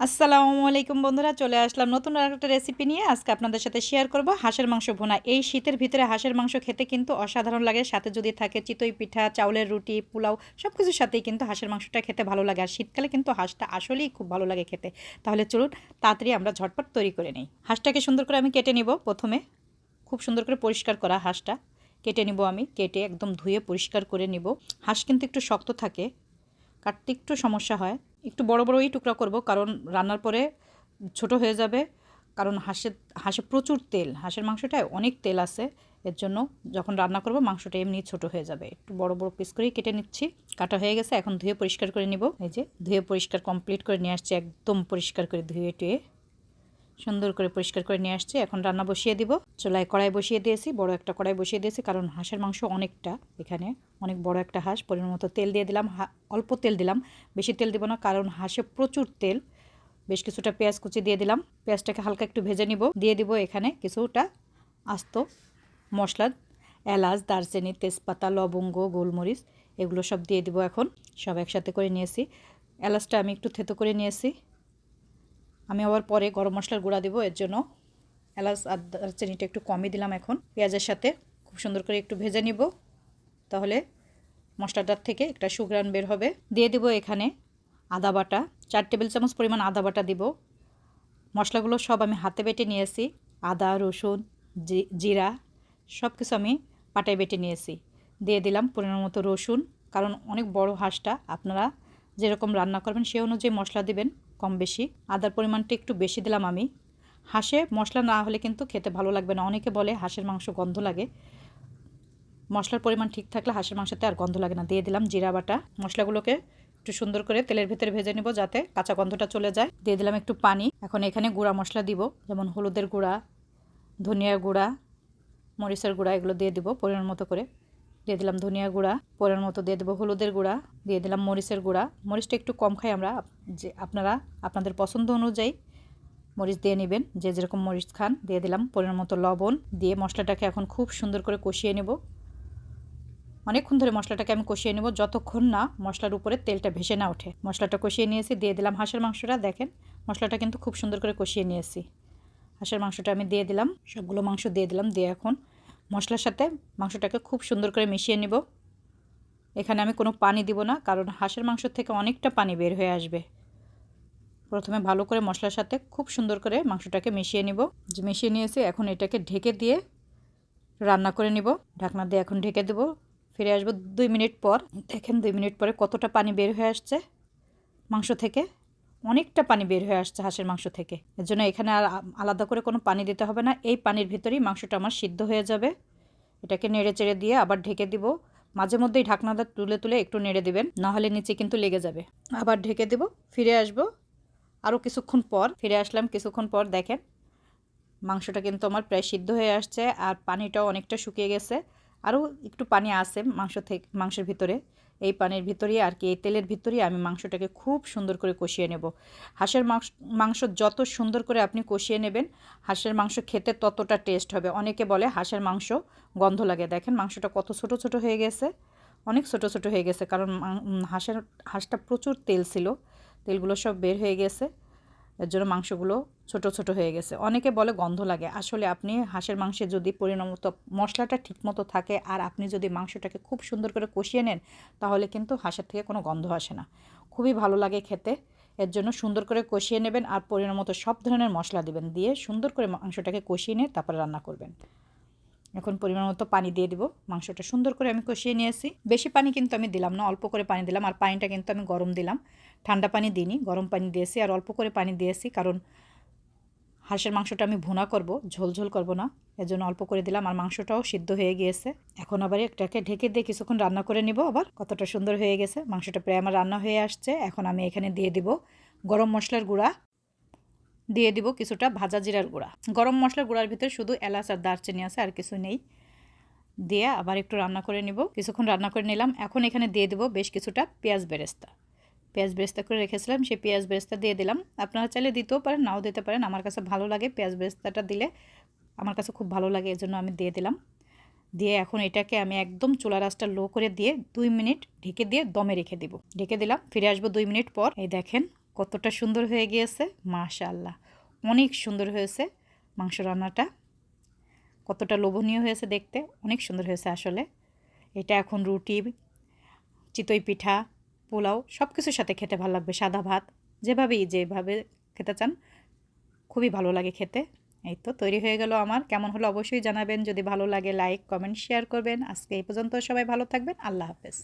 আসসালামু আলাইকুম বন্ধুরা, চলে আসলাম নতুন একটা রেসিপি নিয়ে। আজকে আপনাদের সাথে শেয়ার করব হাঁসের মাংস ভুনা। এই শীতের ভিতরে হাঁসের মাংস খেতে কিন্তু অসাধারণ লাগে। সাথে যদি থাকে চিতই পিঠা, চাউলের রুটি, পোলাও সব কিছুর সাথেই কিন্তু হাঁসের মাংসটা খেতে ভালো লাগে। আর শীতকালে কিন্তু হাঁসটা আসলেই খুব ভালো লাগে খেতে। তাহলে চলুন তাড়াতাড়ি আমরা ঝটপট তৈরি করে নিই। হাঁসটাকে সুন্দর করে আমি কেটে নিব প্রথমে। খুব সুন্দর করে পরিষ্কার করা হাঁসটা। কেটে নিব আমি, কেটে একদম ধুয়ে পরিষ্কার করে নিব। হাঁস কিন্তু একটু শক্ত থাকে, কাটতে একটু সমস্যা হয়। একটু বড় বড়ই টুকরা করব, কারণ রান্নার পরে ছোট হয়ে যাবে। কারণ হাঁসের, হাঁসে প্রচুর তেল, হাঁসের মাংসটায় অনেক তেল আছে। এর জন্য যখন রান্না করব, মাংসটা এমনি ছোট হয়ে যাবে। একটু বড় বড় পিস করেই কেটে নিচ্ছি। কাটা হয়ে গেছে, এখন ধুয়ে পরিষ্কার করে নিব। এই যে, ধুয়ে পরিষ্কার কমপ্লিট করে নিয়ে আসছি, একদম পরিষ্কার করে ধুয়ে টুয়ে সুন্দর করে পরিষ্কার করে নিয়ে আসছি। এখন রান্না বসিয়ে দিব। চুলায় কড়াই বসিয়ে দিয়েছি। বড় একটা কড়াই বসিয়ে দিয়েছি, কারণ হাঁসের মাংস অনেকটা এখানে, অনেক বড় একটা হাঁস। পরিমাণ মতো তেল দিয়ে দিলাম। অল্প তেল দিলাম। বেশি তেল দিব না, কারণ হাঁসে প্রচুর তেল। বেশ কিছুটা পেঁয়াজ কুচি দিয়ে দিলাম। পেঁয়াজটাকে হালকা একটু ভেজে নিব। দিয়ে দিব এখানে কিছুটা আস্ত মশলা, এলাচ, দারচিনি, তেজপাতা, লবঙ্গ, গোলমরিচ, এগুলো সব দিয়ে দিব এখন। সব একসাথে করে নিয়েছি। এলাচটা আমি একটু থেতো করে নিয়েছি। আমি আবার পরে গরম মশলার গুঁড়া দেবো, এর জন্য এলাচ আর দারচিনিটা একটু কমই দিলাম এখন। পেঁয়াজের সাথে খুব সুন্দর করে একটু ভেজে নিব, তাহলে মশলাটার থেকে একটা সুগ্রান বের হবে। দিয়ে দিব এখানে আদা বাটা, চার টেবিল চামচ পরিমাণ আদা বাটা দিব। মশলাগুলো সব আমি হাতে বেটে নিয়েছি, আদা, রসুন জিরা সব কিছু আমি পাটায় বেটে নিয়েছি। দিয়ে দিলাম পরিমাণ মতো রসুন, কারণ অনেক বড় হাঁসটা, আপনারা যেরকম রান্না করবেন, সে অনুযায়ী মশলা দিবেন কম বেশি। আদার পরিমাণটা একটু বেশি দিলাম আমি। হাঁসে মশলা না হলে কিন্তু খেতে ভালো লাগবে না। অনেকে বলে হাঁসের মাংস গন্ধ লাগে। মশলার পরিমাণ ঠিক থাকলে হাঁসের মাংসতে আর গন্ধ লাগে না। দিয়ে দিলাম জিরা বাটা। মশলাগুলোকে একটু সুন্দর করে তেলের ভেতরে ভেজে নিব যাতে কাঁচা গন্ধটা চলে যায়। দিয়ে দিলাম একটু পানি। এখন এখানে গুঁড়া মশলা দিব। যেমন হলুদের গুঁড়া, ধনিয়ার গুঁড়া, মরিচের গুঁড়া, এগুলো দিয়ে দিব পরিমাণ মতো করে। দিয়ে দিলাম ধনিয়া গুঁড়া, পরের মতো দিয়ে দেবো হলুদের গুঁড়া, দিয়ে দিলাম মরিচের গুঁড়া। মরিচটা একটু কম খাই আমরা, যে আপনারা, আপনাদের পছন্দ অনুযায়ী মরিচ দিয়ে নেবেন, যে যেরকম মরিচ খান, দিয়ে দিলাম পরিমাণ মতো লবণ, দিয়ে মশলাটাকে এখন খুব সুন্দর করে কষিয়ে নেব। অনেকক্ষণ ধরে মশলাটাকে আমি কষিয়ে নেব, যতক্ষণ না মশলার উপরে তেলটা ভেসে না ওঠে। মশলাটা কষিয়ে নিয়েছি, দিয়ে দিলাম হাঁসের মাংসটা, দেখেন মশলাটা কিন্তু খুব সুন্দর করে কষিয়ে নিয়েছি। হাঁসের মাংসটা আমি দিয়ে দিলাম, সবগুলো মাংস দিয়ে দিলাম, দিয়ে এখন মশলার সাথে মাংসটাকে খুব সুন্দর করে মিশিয়ে নিব। এখানে আমি কোনো পানি দিব না, কারণ হাঁসের মাংস থেকে অনেকটা পানি বের হয়ে আসবে। প্রথমে ভালো করে মশলার সাথে খুব সুন্দর করে মাংসটাকে মিশিয়ে নিব। যে মিশিয়ে নিয়েছি, এখন এটাকে ঢেকে দিয়ে রান্না করে নিব। ঢাকনা দিয়ে এখন ঢেকে দেবো। ফিরে আসব দুই মিনিট পর। দেখেন দুই মিনিট পরে কতটা পানি বের হয়ে আসছে মাংস থেকে। অনেকটা পানি বের হয়ে আসছে হাঁসের মাংস থেকে। এর জন্য এখানে আর আলাদা করে কোনো পানি দিতে হবে না। এই পানির ভিতরেই মাংসটা আমার সিদ্ধ হয়ে যাবে। এটাকে নেড়ে চেড়ে দিয়ে আবার ঢেকে দিব। মাঝে মধ্যেই ঢাকনাটা তুলে তুলে একটু নেড়ে দিবেন নাহলে নিচে কিন্তু লেগে যাবে। আবার ঢেকে দেব, ফিরে আসব। আরও কিছুক্ষণ পর, ফিরে আসলাম কিছুক্ষণ পর, দেখেন। মাংসটা কিন্তু আমার প্রায় সিদ্ধ হয়ে আসছে, আর পানিটাও অনেকটা শুকিয়ে গেছে। আরও একটু পানি আছে মাংস থেকে মাংসের ভিতরে। এই পানির ভিতরে আর কি, এই তেলের ভিতরে আমি মাংসটাকে খুব সুন্দর করে কষিয়ে নেব। হাঁসের মাংস যত সুন্দর করে আপনি কষিয়ে নেবেন, হাঁসের মাংস খেতে ততটা টেস্ট হবে। অনেকে বলে হাঁসের মাংস গন্ধ লাগে। দেখেন মাংসটা কত ছোট ছোট হয়ে গেছে, অনেক ছোট ছোট হয়ে গেছে। কারণ হাঁসের, হাঁসটা প্রচুর তেল ছিল, তেলগুলো সব বের হয়ে গেছে। এর জন্য মাংসগুলো ছোট ছোট হয়ে গেছে। অনেকে বলে গন্ধ লাগে। আসলে আপনি হাঁসের মাংসে যদি পরিণামত মশলাটা ঠিকমতো থাকে আর আপনি যদি মাংসটাকে খুব সুন্দর করে কষিয়ে নেন, তাহলে কিন্তু হাঁসের থেকে কোনো গন্ধ আসে না। খুবই ভালো লাগে খেতে। এর জন্য সুন্দর করে কষিয়ে নেবেন আর পরিণামতো সব ধরনের মশলা দেবেন। দিয়ে সুন্দর করে মাংসটাকে কষিয়ে নিয়ে তারপরে রান্না করবেন। এখন পরিমাণ মতো পানি দিয়ে দিব। মাংসটা সুন্দর করে আমি কষিয়ে নিয়েছি। বেশি পানি কিন্তু আমি দিলাম না, অল্প করে পানি দিলাম আর পানিটা কিন্তু আমি গরম দিলাম। ঠান্ডা পানি দিইনি, গরম পানি দিয়েছি আর অল্প করে পানি দিয়েছি কারণ হাঁসের মাংসটা আমি ভুনা করব, ঝোল ঝোল করব না। এজন্য অল্প করে দিলাম আর মাংসটাও সিদ্ধ হয়ে গিয়েছে। এখন আবার একটাকে ঢেকে দিয়ে কিছুক্ষণ রান্না করে নিব আবার। কতটা সুন্দর হয়ে গেছে, মাংসটা প্রায় আমার রান্না হয়ে আসছে। এখন আমি এখানে দিয়ে দিব গরম মশলার গুঁড়া। দিয়ে দিব কিছুটা ভাজা জিরার গুঁড়া। গরম মশলার গুঁড়ার ভিতরে শুধু এলাচ আর দারচিনি আছে, আর কিছু নেই। দিয়ে আবার একটু রান্না করে নিব। কিছুক্ষণ রান্না করে নিলাম। এখন এখানে দিয়ে দেবো বেশ কিছুটা পেঁয়াজ বেরেস্তা। পেঁয়াজ বেরেস্তা করে রেখেছিলাম, সেই পেঁয়াজ বেরেস্তা দিয়ে দিলাম। আপনারা চাইলে দিতেও পারেন, নাও দিতে পারেন। আমার কাছে ভালো লাগে পেঁয়াজ বেরেস্তাটা দিলে। আমার কাছে খুব ভালো লাগে, এজন্য আমি দিয়ে দিলাম। দিয়ে এখন এটাকে আমি একদম চুলা রাসটা লো করে দিয়ে দুই মিনিট ঢেকে দিয়ে দমে রেখে দিব। ঢেকে দিলাম, ফিরে আসব দুই মিনিট পর। এই দেখেন কতটা সুন্দর হয়ে গিয়েছে, মাশাআল্লাহ। অনেক সুন্দর হয়েছে মাংস রান্নাটা। কতটা লোভনীয় হয়েছে দেখতে, অনেক সুন্দর হয়েছে আসলে। এটা এখন রুটি, চিতই পিঠা পোলাও সব কিছুর সাথে খেতে ভালো লাগবে। সাদা ভাত, যেভাবেই যেভাবে খেতে চান, খুবই ভালো লাগে খেতে। এই তো তৈরি হয়ে গেল আমার। কেমন হলো অবশ্যই জানাবেন। যদি ভালো লাগে লাইক কমেন্ট শেয়ার করবেন। আজকে এই পর্যন্ত সবাই ভালো থাকবেন। আল্লাহ হাফেজ।